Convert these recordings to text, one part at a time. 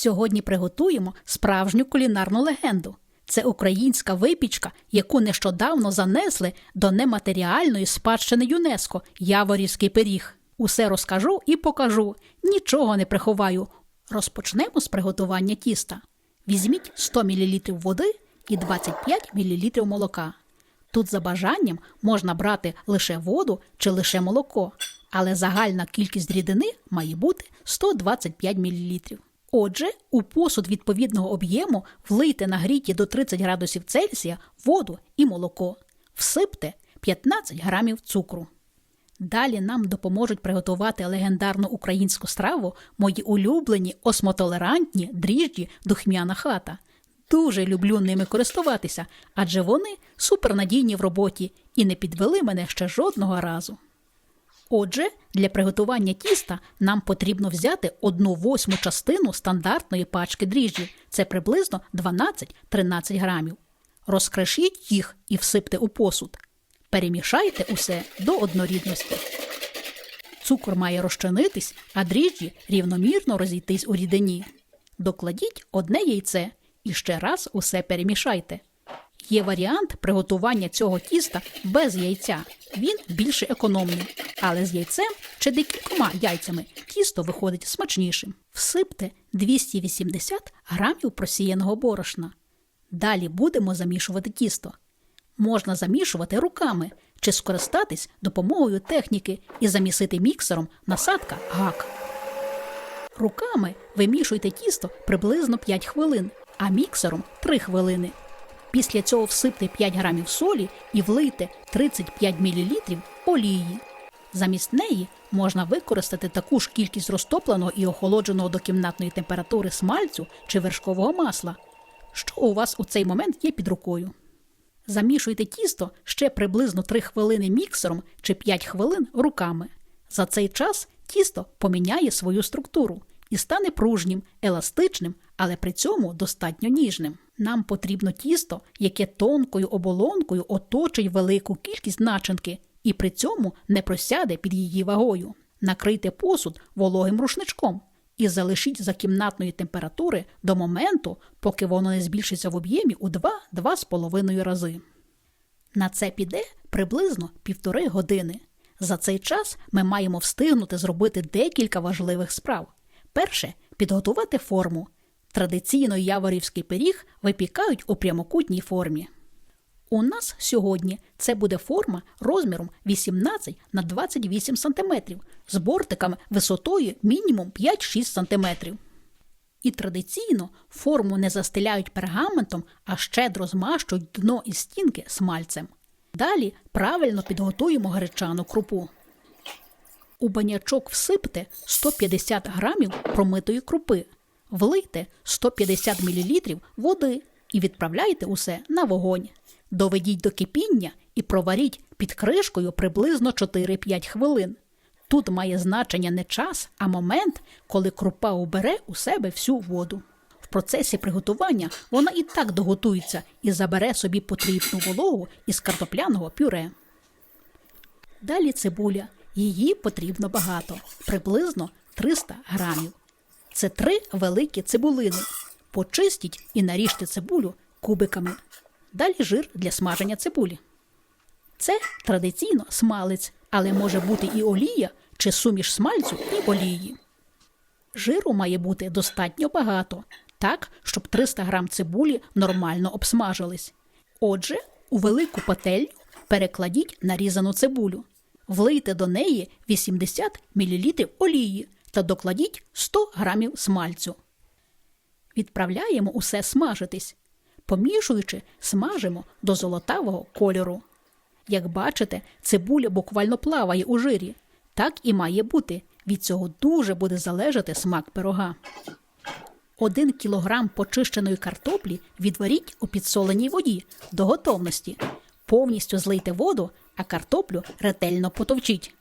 Сьогодні приготуємо справжню кулінарну легенду. Це українська випічка, яку нещодавно занесли до нематеріальної спадщини ЮНЕСКО Яворівський пиріг. Усе розкажу і покажу, нічого не приховаю. Розпочнемо з приготування тіста. Візьміть 100 мл води і 25 мл молока. Тут за бажанням можна брати лише воду чи лише молоко, але загальна кількість рідини має бути 125 мл. Отже, у посуд відповідного об'єму влийте нагріті до 30 градусів Цельсія воду і молоко. Всипте 15 грамів цукру. Далі нам допоможуть приготувати легендарну українську страву мої улюблені осмотолерантні дріжджі духмяна хата. Дуже люблю ними користуватися, адже вони супернадійні в роботі і не підвели мене ще жодного разу. Отже, для приготування тіста нам потрібно взяти одну восьму частину стандартної пачки дріжджів, це приблизно 12-13 грамів. Розкрешіть їх і всипте у посуд. Перемішайте усе до однорідності. Цукор має розчинитись, а дріжджі рівномірно розійтись у рідині. Докладіть одне яйце і ще раз усе перемішайте. Є варіант приготування цього тіста без яйця. Він більше економний, але з яйцем чи декількома яйцями тісто виходить смачнішим. Всипте 280 грамів просіяного борошна. Далі будемо замішувати тісто. Можна замішувати руками чи скористатись допомогою техніки і замісити міксером насадка гак. Руками вимішуйте тісто приблизно 5 хвилин, а міксером 3 хвилини. Після цього всипте 5 грамів солі і влийте 35 мл олії. Замість неї можна використати таку ж кількість розтопленого і охолодженого до кімнатної температури смальцю чи вершкового масла, що у вас у цей момент є під рукою. Замішуйте тісто ще приблизно 3 хвилини міксером чи 5 хвилин руками. За цей час тісто поміняє свою структуру і стане пружнім, еластичним, але при цьому достатньо ніжним. Нам потрібно тісто, яке тонкою оболонкою оточить велику кількість начинки і при цьому не просяде під її вагою. Накрийте посуд вологим рушничком і залишіть за кімнатної температури до моменту, поки воно не збільшиться в об'ємі у 2-2,5 рази. На це піде приблизно півтори години. За цей час ми маємо встигнути зробити декілька важливих справ. Перше підготувати форму. Традиційно яворівський пиріг випікають у прямокутній формі. У нас сьогодні це буде форма розміром 18 на 28 см з бортиками висотою мінімум 5-6 см. І традиційно форму не застеляють пергаментом, а щедро змащують дно і стінки смальцем. Далі правильно підготуємо гречану крупу. У банячок всипте 150 грамів промитої крупи, влийте 150 мл води і відправляйте усе на вогонь. Доведіть до кипіння і проваріть під кришкою приблизно 4-5 хвилин. Тут має значення не час, а момент, коли крупа убере у себе всю воду. В процесі приготування вона і так доготується і забере собі потрібну вологу із картопляного пюре. Далі цибуля. Її потрібно багато, приблизно 300 грамів. Це три великі цибулини. Почистіть і наріжте цибулю кубиками. Далі жир для смаження цибулі. Це традиційно смалець, але може бути і олія чи суміш смальцю і олії. Жиру має бути достатньо багато, так, щоб 300 грам цибулі нормально обсмажились. Отже, у велику пательню перекладіть нарізану цибулю, влийте до неї 80 мл олії та докладіть 100 грамів смальцю. Відправляємо усе смажитись. Помішуючи, смажимо до золотавого кольору. Як бачите, цибуля буквально плаває у жирі. Так і має бути. Від цього дуже буде залежати смак пирога. Один кілограм почищеної картоплі відваріть у підсоленій воді до готовності. Повністю злийте воду, а картоплю ретельно потовчіть.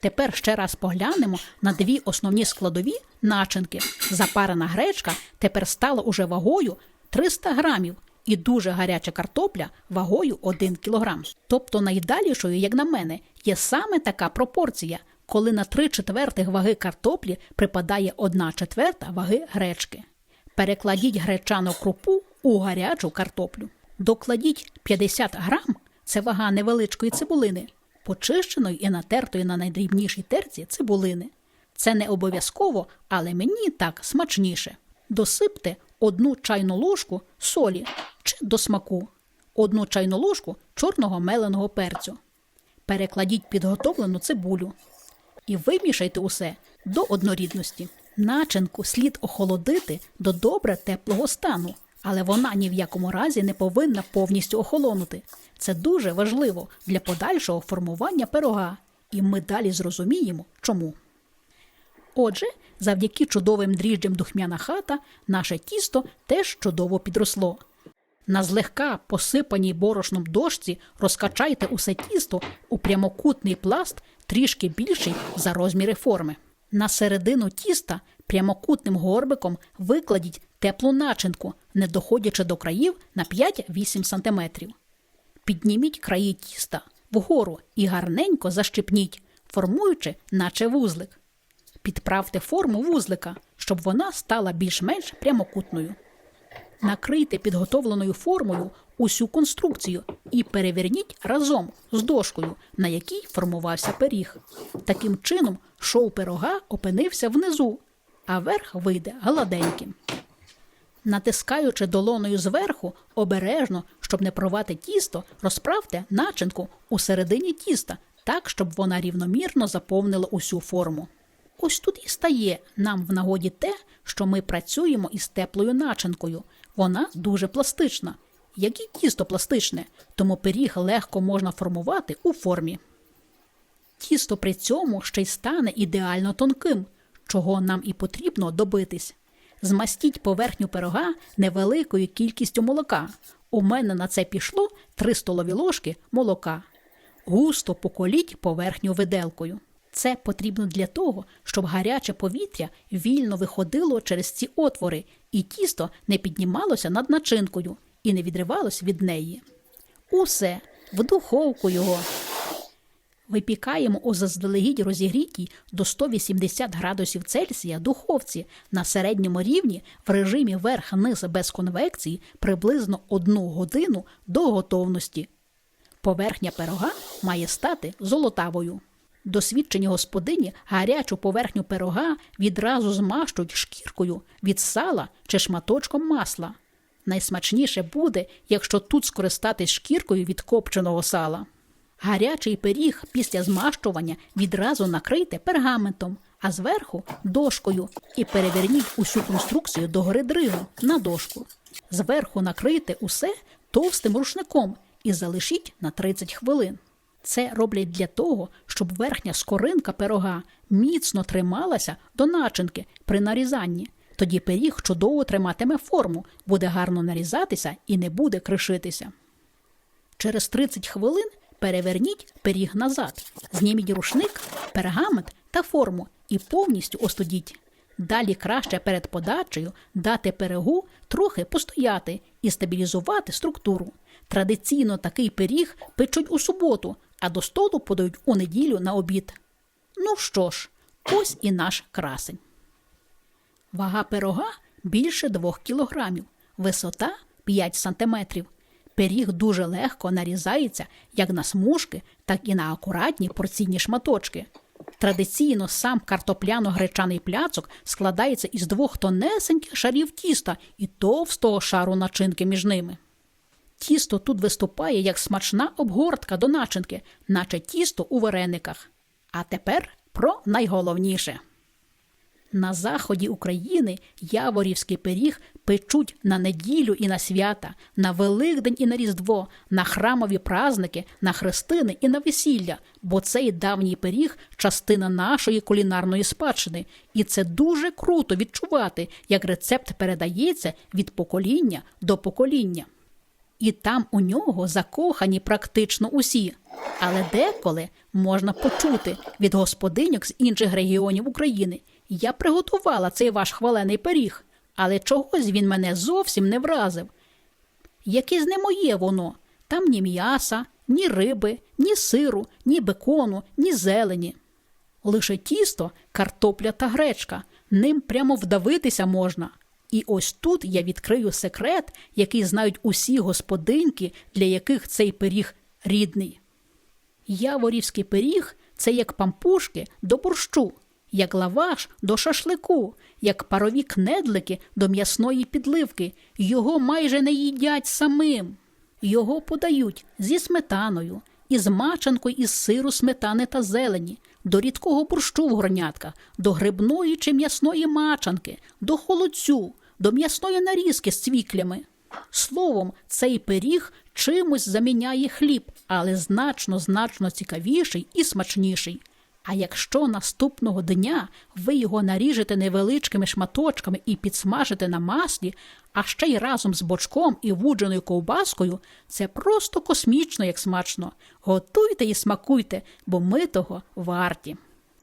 Тепер ще раз поглянемо на дві основні складові начинки. Запарена гречка тепер стала уже вагою 300 грамів і дуже гаряча картопля вагою 1 кілограм. Тобто найдалішою, як на мене, є саме така пропорція, коли на 3 четвертих ваги картоплі припадає 1 четверта ваги гречки. Перекладіть гречану крупу у гарячу картоплю. Докладіть 50 грам це вага невеличкої цибулини, почищеної і натертої на найдрібнішій терці цибулини. Це не обов'язково, але мені так смачніше. Досипте одну чайну ложку солі чи до смаку, одну чайну ложку чорного меленого перцю. Перекладіть підготовлену цибулю і вимішайте усе до однорідності. Начинку слід охолодити до добре теплого стану, але вона ні в якому разі не повинна повністю охолонути. Це дуже важливо для подальшого формування пирога, і ми далі зрозуміємо, чому. Отже, завдяки чудовим дріжджам духмяна хата наше тісто теж чудово підросло. На злегка посипаній борошном дошці розкачайте усе тісто у прямокутний пласт трішки більший за розміри форми. На середину тіста прямокутним горбиком викладіть теплу начинку, не доходячи до країв на 5-8 см. Підніміть краї тіста вгору і гарненько защипніть, формуючи, наче вузлик. Підправте форму вузлика, щоб вона стала більш-менш прямокутною. Накрийте підготовленою формою усю конструкцію і переверніть разом з дошкою, на якій формувався пиріг. Таким чином, шов пирога опинився внизу, а верх вийде гладеньким. Натискаючи долоною зверху, обережно, щоб не провати тісто, розправте начинку у середині тіста, так, щоб вона рівномірно заповнила усю форму. Ось тут і стає нам в нагоді те, що ми працюємо із теплою начинкою. Вона дуже пластична, як і тісто пластичне, тому пиріг легко можна формувати у формі. Тісто при цьому ще й стане ідеально тонким, чого нам і потрібно добитись. Змастіть поверхню пирога невеликою кількістю молока. У мене на це пішло 3 столові ложки молока. Густо поколіть поверхню виделкою. Це потрібно для того, щоб гаряче повітря вільно виходило через ці отвори, і тісто не піднімалося над начинкою і не відривалось від неї. Усе в духовку його. Випікаємо у заздалегідь розігрітій до 180 градусів Цельсія духовці на середньому рівні в режимі верх-низ без конвекції приблизно одну годину до готовності. Поверхня пирога має стати золотавою. Досвідчені господині гарячу поверхню пирога відразу змащують шкіркою від сала чи шматочком масла. Найсмачніше буде, якщо тут скористатись шкіркою від копченого сала. Гарячий пиріг після змащування відразу накрийте пергаментом, а зверху дошкою і переверніть усю конструкцію догори дригу на дошку. Зверху накрийте усе товстим рушником і залишіть на 30 хвилин. Це роблять для того, щоб верхня скоринка пирога міцно трималася до начинки при нарізанні. Тоді пиріг чудово триматиме форму, буде гарно нарізатися і не буде кришитися. Через 30 хвилин переверніть пиріг назад, зніміть рушник, пергамент та форму і повністю остудіть. Далі краще перед подачею дати пирогу трохи постояти і стабілізувати структуру. Традиційно такий пиріг печуть у суботу, а до столу подають у неділю на обід. Ну що ж, ось і наш красень. Вага пирога більше 2 кілограмів, висота 5 сантиметрів. Пиріг дуже легко нарізається як на смужки, так і на акуратні порційні шматочки. Традиційно сам картопляно-гречаний пляцок складається із двох тонесеньких шарів тіста і товстого шару начинки між ними. Тісто тут виступає як смачна обгортка до начинки, наче тісто у варениках. А тепер про найголовніше. На заході України яворівський пиріг печуть на неділю і на свята, на Великдень і на Різдво, на храмові праздники, на хрестини і на весілля, бо цей давній пиріг частина нашої кулінарної спадщини, і це дуже круто відчувати, як рецепт передається від покоління до покоління. І там у нього закохані практично усі, але деколи можна почути від господиньок з інших регіонів України. Я приготувала цей ваш хвалений пиріг, але чогось він мене зовсім не вразив. Якесь не моє воно, там ні м'яса, ні риби, ні сиру, ні бекону, ні зелені. Лише тісто, картопля та гречка, ним прямо вдавитися можна. І ось тут я відкрию секрет, який знають усі господинки, для яких цей пиріг рідний. Яворівський пиріг це як пампушки до борщу, як лаваш до шашлику, як парові кнедлики до м'ясної підливки. Його майже не їдять самим. Його подають зі сметаною, із мачанкою із сиру сметани та зелені, до рідкого борщу в горнятках, до грибної чи м'ясної мачанки, до холодцю, до м'ясної нарізки з цвіклями. Словом, цей пиріг чимось заміняє хліб, але значно значно цікавіший і смачніший. А якщо наступного дня ви його наріжете невеличкими шматочками і підсмажите на маслі, а ще й разом з бочком і вудженою ковбаскою, це просто космічно як смачно. Готуйте і смакуйте, бо ми того варті.